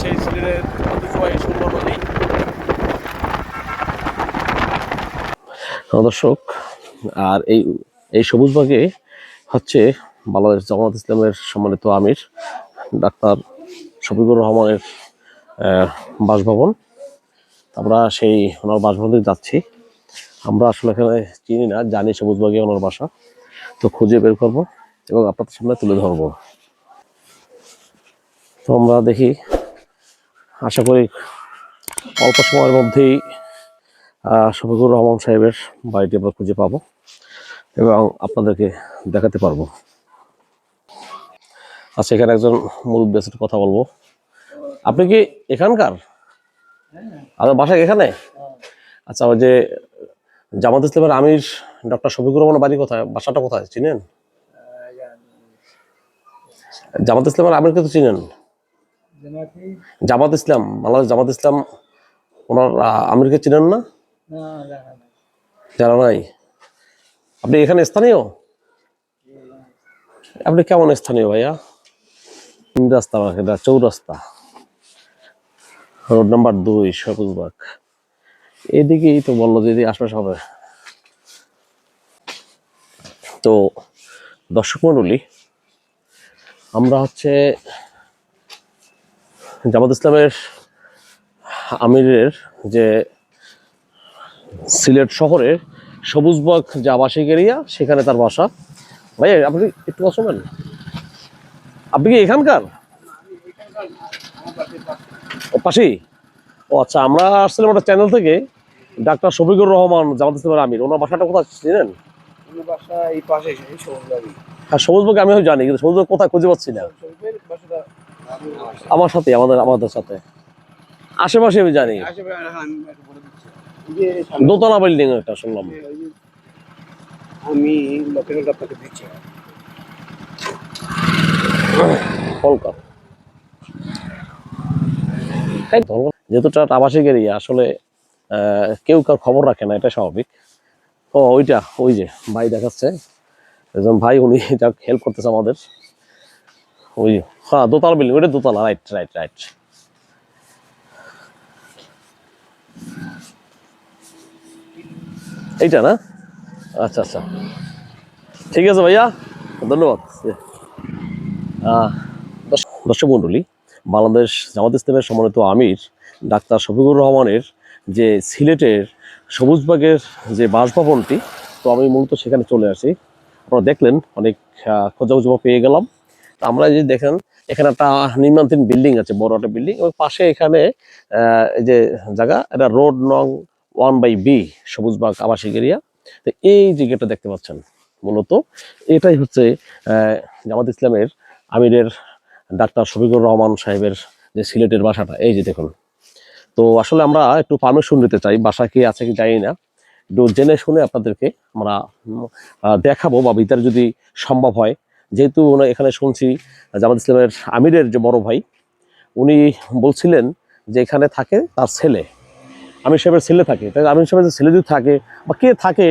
সেই সিলেটের ঐতিহ্যবাহী দর্শক, আর এই এই সবুজ বাগে হচ্ছে বাংলাদেশ জামাত ইসলামের সম্মানিত আমির, ডাক্তার শফিকুর রহমানের বাসভবন। আমরা সেই ওনার বাসভবন থেকে যাচ্ছি। আমরা আসলে এখানে চিনি না, জানি সবুজ বাগে ওনার বাসা। তো খুঁজে বের করব এবং আপনাদের সামনে তুলে ধরবো। তো আমরা দেখি আশা করি অল্প সময়ের মধ্যেই শফিকুর রহমান সাহেবের বাড়িটি আমরা খুঁজে পাবো এবং আপনাদেরকে দেখাতে পারব। আচ্ছা এখানে একজন মুরব্বী আছে, কথা বলব। আপনি কি এখানকার? আপনার বাসা এখানে? আচ্ছা ওই যে জামাত ইসলামের আমির ডক্টর শফিকুর রহমানের বাড়ি কোথায়? বাসাটা কোথায়? চিনেন? জামাত ইসলামের আমিরকে তো চিনেন। জামাত ইসলাম বাংলাদেশ জামাত ইসলাম ওনার আমিরকে চিনেন না? জানা নাই। আপনি এখানে স্থানীয়? আপনি কেমন স্থানীয় ভাইয়া? তিন রাস্তা চৌরাস্তা। রোড নাম্বার দুই সবুজবাগ এদিকেই তো বলল যে এদিকে আশপাশ হবে। তো দর্শক মণ্ডলী আমরা হচ্ছে জামাত ইসলামের আমিরের যে সিলেট শহরের সবুজবাগ যে আবাসিক এরিয়া সেখানে তার বাসা। ভাই আপনি একটু বসবেন আপনি কি এখানকার? পাশেই। ও আচ্ছা আমরা আসছিলাম একটা চ্যানেল থেকে। ডাক্তার শফিকুর রহমান জামাত ইসলামের আমির। ওনার বাসাটা কোথায় চিনেন? হ্যাঁ সবুজবাগ আমিও জানি কিন্তু সবুজবাগ কোথায় খুঁজে পাচ্ছি না। আমার সাথে আমাদের আমাদের সাথে। আশেপাশে আমি জানি। দোতলা বিল্ডিং একটা শুনলাম। আমি লোকেশনটা আপনাকে দিচ্ছি। কলকাতা। যেহেতু আবাসিক এরিয়া আসলে আহ, কেউ কার খবর রাখে না এটা স্বাভাবিক। ও ওইটা ওই যে ভাই দেখাচ্ছে। একজন ভাই উনি যাক হেল্প করতেছে আমাদের। ওই হ্যাঁ দোতলা বিল্ডিং ওইটা দোতলা রাইট রাইট রাইট এইটা না? আচ্ছা আচ্ছা। ঠিক আছে ভাইয়া ধন্যবাদ। দর্শক মণ্ডলী বাংলাদেশ জামাত ইসলামের সমন্বিত আমির ডাক্তার শফিকুর রহমানের যে সিলেটের সবুজবাগের যে বাসভবনটি তো আমি মূলত সেখানে চলে আসি। আপনারা দেখলেন অনেক আহ, খোঁজাখুঁজি পেয়ে গেলাম। আমরা যদি দেখেন এখানে একটা নির্মাণাধীন বিল্ডিং আছে, বড় একটা বিল্ডিং। এবং পাশে এখানে এই যে জায়গা, এটা রোড নং ওয়ান বাই বি সবুজবাগ আবাসিক এরিয়া। তো এই যে গেটটা দেখতে পাচ্ছেন, মূলত এটাই হচ্ছে জামাত ইসলামের আমিরের ডাক্তার শফিকুর রহমান সাহেবের যে সিলেটের বাসাটা। এই যে দেখুন। তো আসলে আমরা একটু পারমিশন নিতে চাই, বাসা কি আছে কি জানি না। একটু জেনে শুনে আপনাদেরকে আমরা দেখাবো বা ভিতরে যদি সম্ভব হয় যেহেতু এখানে শুনছি, জামাত ইসলামের আমিরের যে বড় ভাই, উনি বলছিলেন যে এখানে থাকে তার ছেলে। আমির সাহেবের ছেলে থাকে। তাই আমির সাহেবের ছেলে যদি থাকে, বা কে থাকে,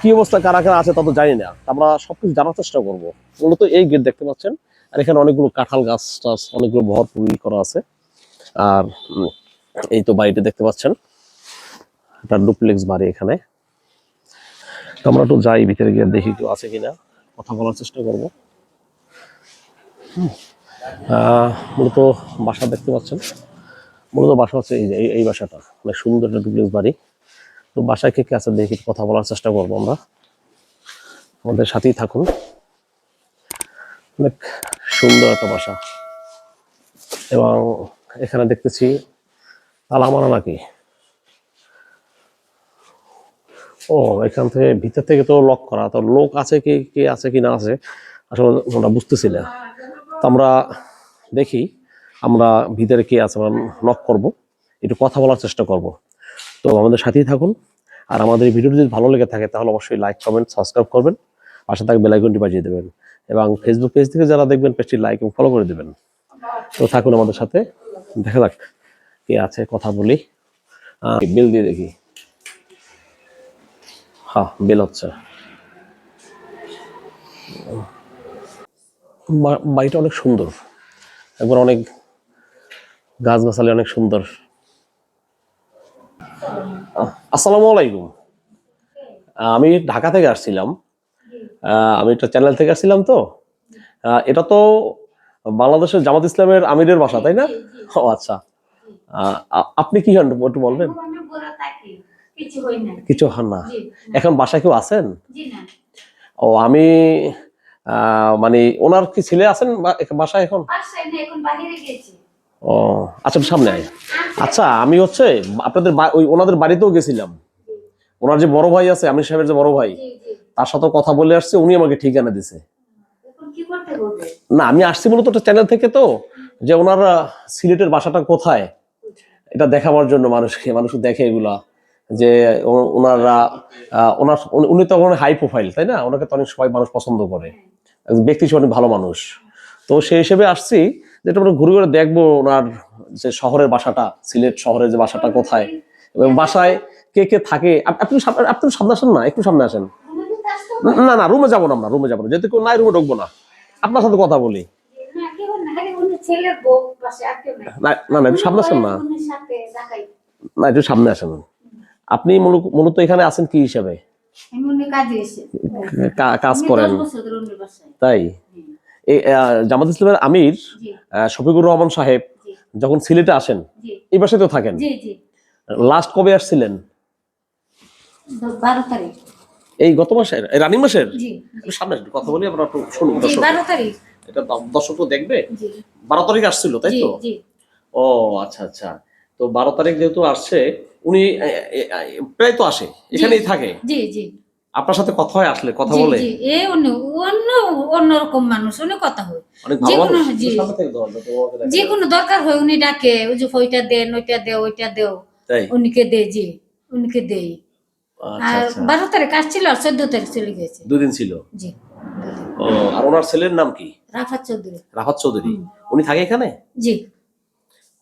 কি অবস্থা, কারা কারা আছে তা তো জানি না। আমরা সব কিছু জানার চেষ্টা করব। মূলত এই গেট দেখতে পাচ্ছেন। আর এখানে অনেকগুলো কাঁঠাল গাছ টাছ, অনেকগুলো ভরপুরি করা আছে। আর এই তো বাড়িটা দেখতে পাচ্ছেন। একটা ডুপ্লেক্স বাড়ি এখানে। তো আমরা একটু যাই, ভিতরে গিয়ে দেখি কেউ আছে কিনা। কথা বলার চেষ্টা করব। মূলত বাসা দেখতে পাচ্ছেন। মূলত বাসা হচ্ছে এই যে, এই- বাসাটা। অনেক সুন্দর একটা ডুপ্লেক্স বাড়ি। তো বাসায় কে কে আছে দেখি কথা বলার চেষ্টা করব আমরা। আমাদের সাথেই থাকুন। অনেক সুন্দর একটা বাসা। এবং এখানে দেখতেছি তালা মারা নাকি? ও, এখান থেকে ভিতর থেকে তো লক করা। তো লোক আছে কি, কে আছে কি না আছে, আসলে আমরা বুঝতেছি না। তো আমরা দেখি, আমরা ভিতরে কে আছে আমরা নক করব। একটু কথা বলার চেষ্টা করব। তো আমাদের সাথেই থাকুন। আর আমাদের ভিডিওটি যদি ভালো লেগে থাকে, তাহলে অবশ্যই লাইক কমেন্ট সাবস্ক্রাইব করবেন। পাশে থাকা বেলাইকনটি বাজিয়ে দেবেন। এবং ফেসবুক পেজ থেকে যারা দেখবেন পেজটি লাইক এবং ফলো করে দেবেন। তো থাকুন আমাদের সাথে। দেখা যাক, কে আছে, কথা বলি। বিল দিয়ে দেখি। হ্যাঁ বিল হচ্ছে। বাড়িটা অনেক সুন্দর। একবার অনেক গাছগাছালি অনেক সুন্দর। আসসালামু আলাইকুম। আমি ঢাকা থেকে আসছিলাম। আমি একটা চ্যানেল থেকে আসছিলাম তো। এটা তো বাংলাদেশের জামাত ইসলামের আমিরের বাসা, তাই না? ও আচ্ছা। আপনি কি হন, একটু বলবেন? কিছু হন না। এখন বাসায় কেউ আছেন? ও আমি মানে ওনার কি ছেলে আছেন বাসায় এখন? ও আচ্ছা সামনে আয়। আচ্ছা আমি হচ্ছে আপনাদের ওই ওনাদের বাড়িতেও গেছিলাম। ওনার যে বড় ভাই আছে আমির সাহেবের যে বড় ভাই তার সাথে কথা বলে আসছে উনি আমাকে ঠিকানা দিছে। না আমি আসছি মূলত একটা চ্যানেল থেকে তো যে ওনার সিলেটের বাসাটা কোথায়? এটা দেখাবার জন্য মানুষকে মানুষ দেখে এগুলা। যে ওনারা ওনার উনি- উনি তো হাই প্রোফাইল তাই না? ওনাকে তো অনেক সবাই মানুষ পছন্দ করে। ব্যক্তি হিসেবে অনেক ভালো মানুষ। তো সেই হিসেবে আসছি যেটা আমরা ঘুরে ঘুরে দেখব ওনার যে শহরের বাসাটা সিলেট শহরের যে বাসাটা কোথায়। এবং বাসায় কে কে থাকে? আপ- আপনি আপনি সামনে আসেন না? একটু সামনে আসেন। না না রুমে যাব না আমরা রুমে যাব না। যেহেতু কেউ নাই রুমে ঢুকবো না। আপনার সাথে কথা বলি। না না না না না একটু সামনে আসেন না। না একটু সামনে আসেন। আপনি মূল- মূলত এখানে আছেন কি হিসাবে? কাজে করেন। তাই? জামাত ইসলামের আমির শফিকুর রহমান সাহেব যখন সিলেটে আসেন এই বাসায় তো থাকেন? লাস্ট কবে আসছিলেন? এই গত মাসের এই রানিং মাসের? সামনে কথা বলি আমরা শুনুন এটা দর্শক তো দেখবে। বারো তারিখ আসছিল তাই তো? ও আচ্ছা আচ্ছা। তো বারো তারিখ যেহেতু আসছে উনি প্রায় তো আসে এখানেই থাকে। জি জি। আপনার সাথে কথা হয় আসলে কথা বলে? এ অন্য অন্য অন্যরকম মানুষ উনি কথা হয়। যে কোনো- দরকার হয় উনি ডাকে ওই যে ওইটা দেন ওইটা দেও ওইটা দেও। উনিকে দে জি উনিকে দেই। আচ্ছা আর আচ্ছা। বারো তারিখ আসছিল আর চোদ্দ তারিখ চলে গেছে দুদিন ছিল? জি ও আর ওনার ছেলের নাম কি? রাফাত চৌধুরী। রাহাত চৌধুরী। উনি থাকে এখানে? জি।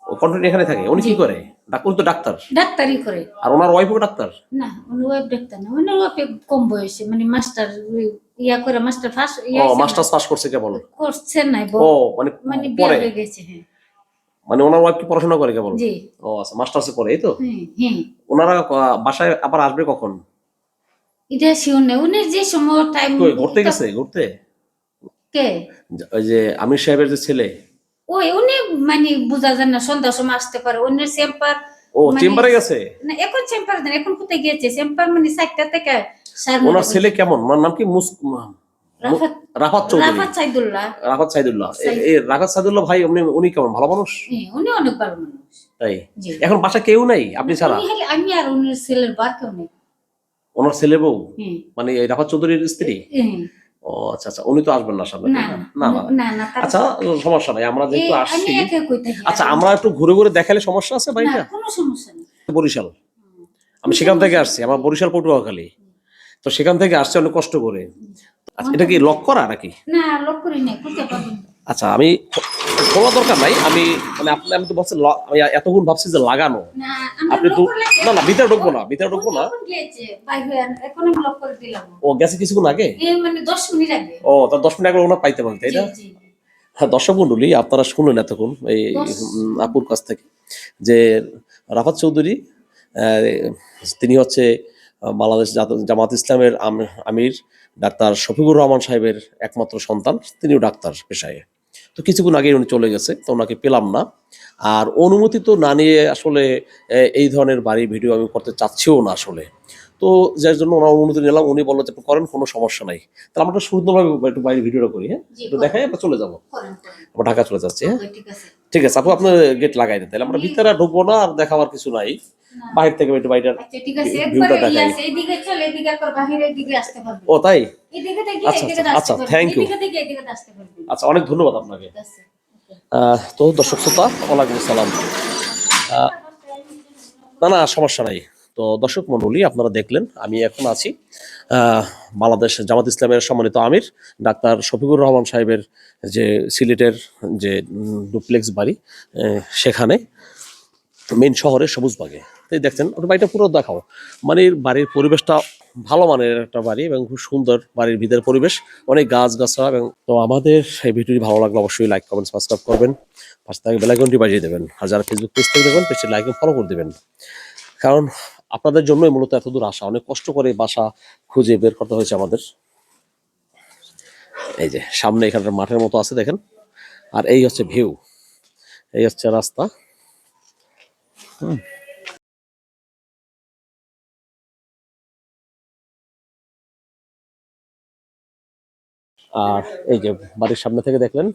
ও কন্টিনিউ এখানে থাকে? উনি কি করে? ডাক্তার তো ডাক্তার। ডাক্তারি করে। আর ওনার ওয়াইফও ডাক্তার? না উনি ওয়েব ডাক্তার না উনি ওয়েব কম বয়সে মানে মাস্টার ইয়া করে মাস্টার ফার্স্ট ও মাস্টার্স পাস করছে কেবল করছে ও মানে মানে বিয়ে হয়ে গেছে হ্যাঁ। মানে ওনার ওয়াইফ কি পড়াশোনা করে কেবল জি। ও আচ্ছা মাস্টার্সে পড়ে এই তো? হ্যাঁ হ্যাঁ। ওনারা বাসায় আবার আসবে কখন? এটা শিওর নেই। উনি যে সময় টাইম ঘুরতে গেছে ঘুরতে? কে? ওই যে আমির সাহেবের যে ছেলে ওই উনি মানে বোঝা যায় না সন্ধ্যার সময় আসতে পারে। অন্যের চেম্বার ও মানে- চেম্বারে গেছে? না এখন চেম্বার দেন এখন কোথায় গিয়েছে? চেম্বার মানে সাতটা থেকে ওনার ছেলে কেমন? ওনার নাম কি? মুস। রাফাত রাফাত চৌধুরী। রাফাত সাইদুল্লাহ। রাফাত সাইদুল্লাহ। এই রাফাত সাইদুল্লাহ ভাই উনি উনি কেমন? ভালো মানুষ? হ্যাঁ, উনি অনেক ভালো মানুষ। তাই? এখন বাসা কেউ নাই আপনি ছাড়া? আমি আর উনি ছেলের বার কেউ নেই। ওনার ছেলে বউ? হ্যাঁ, মানে রাফাত চৌধুরীর স্ত্রী? হ্যাঁ। ও আচ্ছা আচ্ছা উনি তো আসবেন না সামনে। না না আচ্ছা সমস্যা নাই আমরা যেহেতু আসছি আচ্ছা আমরা একটু ঘুরে ঘুরে দেখালে সমস্যা আছে না বাড়িটা কোনো সমস্যা নেই। বরিশাল। আমি সেখান থেকে আসছি আমার বরিশাল পটুয়াখালী। তো সেখান থেকে আসছি অনেক কষ্ট করে। আচ্ছা এটা কি লক করা নাকি? না লক করি না। আচ্ছা আমি খোলা দরকার নাই আমি মানে আপনি আমি তো ভাবছি আমি এতক্ষণ ভাবছি যে লাগানো। আপনি তো না না ভিতরে ঢুকবো না ভিতরে ঢুকবো না। ও গেছে কিছুক্ষণ আগে? মানে ও তার দশ মিনিট আগে ওনার পাইতে পারি তাই না? হ্যাঁ দর্শক মন্ডলী আপনারা শুনলেন এতক্ষণ এই আপুর কাছ থেকে যে রাফাত চৌধুরী তিনি হচ্ছে বাংলাদেশ জামাত ইসলামের আম- আমির ডাক্তার শফিকুর রহমান সাহেবের একমাত্র সন্তান তিনিও ডাক্তার পেশায়। তো কিছুক্ষণ আগে উনি চলে গেছে তো ওনাকে পেলাম না। আর অনুমতি তো না নিয়ে আসলে এই ধরনের বাড়ি ভিডিও আমি করতে চাচ্ছিও না আসলে। তো যার জন্য ওনার অনুমতি নিলাম উনি বলল যে করেন কোনো সমস্যা নাই। তাহলে আমরা একটু সুন্দরভাবে একটু বাইরে ভিডিওটা করি হ্যাঁ? একটু দেখাই আমরা চলে যাব। আমরা ঢাকা চলে যাচ্ছি হ্যাঁ? ঠিক আছে আপু আপনার গেট লাগাই দেন তাহলে আমরা ভিতরে ঢুকবো না আর দেখাবার কিছু নাই। বাহির বাইরে থেকে একটু আচ্ছা আছে ভিউটা একবার দেখাই। ও তাই? আচ্ছা, আচ্ছা, থ্যাংক আচ্ছা, ইউ আচ্ছা অনেক ধন্যবাদ আপনাকে। তো দর্শক শ্রোতা ওয়ালাইকুম আসসালাম। না না সমস্যা নাই। তো দর্শক মণ্ডলী আপনারা দেখলেন, আমি এখন আছি বাংলাদেশ জামাত ইসলামের সম্মানিত আমির, ডাক্তার শফিকুর রহমান সাহেবের যে সিলেটের যে ডুপ্লেক্স বাড়ি সেখানে মেন শহরের সবুজবাগে। তাই দেখছেন, ওটা বাড়িটা পুরো দেখাও। মানে বাড়ির পরিবেশটা ভালো মানের একটা বাড়ি এবং খুব সুন্দর বাড়ির ভিতরের পরিবেশ। অনেক গাছ গাছরা এবং তো আমাদের এই ভিডিওটি ভালো লাগলে অবশ্যই লাইক কমেন্ট সাবস্ক্রাইব করবেন। পাশে থেকে বেলাইকনটি বাজিয়ে দেবেন। আর যারা ফেসবুক পেজ থেকে দেখবেন পেজটি লাইক ফলো করে দেবেন। কারণ আপনাদের জন্যই মূলত এত দূর আসা। অনেক কষ্ট করে বাসা খুঁজে বের করতে হয়েছে আমাদের। এই যে, সামনে এখানটা মাঠের মতো আছে, দেখেন। আর এই হচ্ছে ভিউ। এই হচ্ছে রাস্তা। আর এই যে বাড়ির সামনে থেকে দেখলেন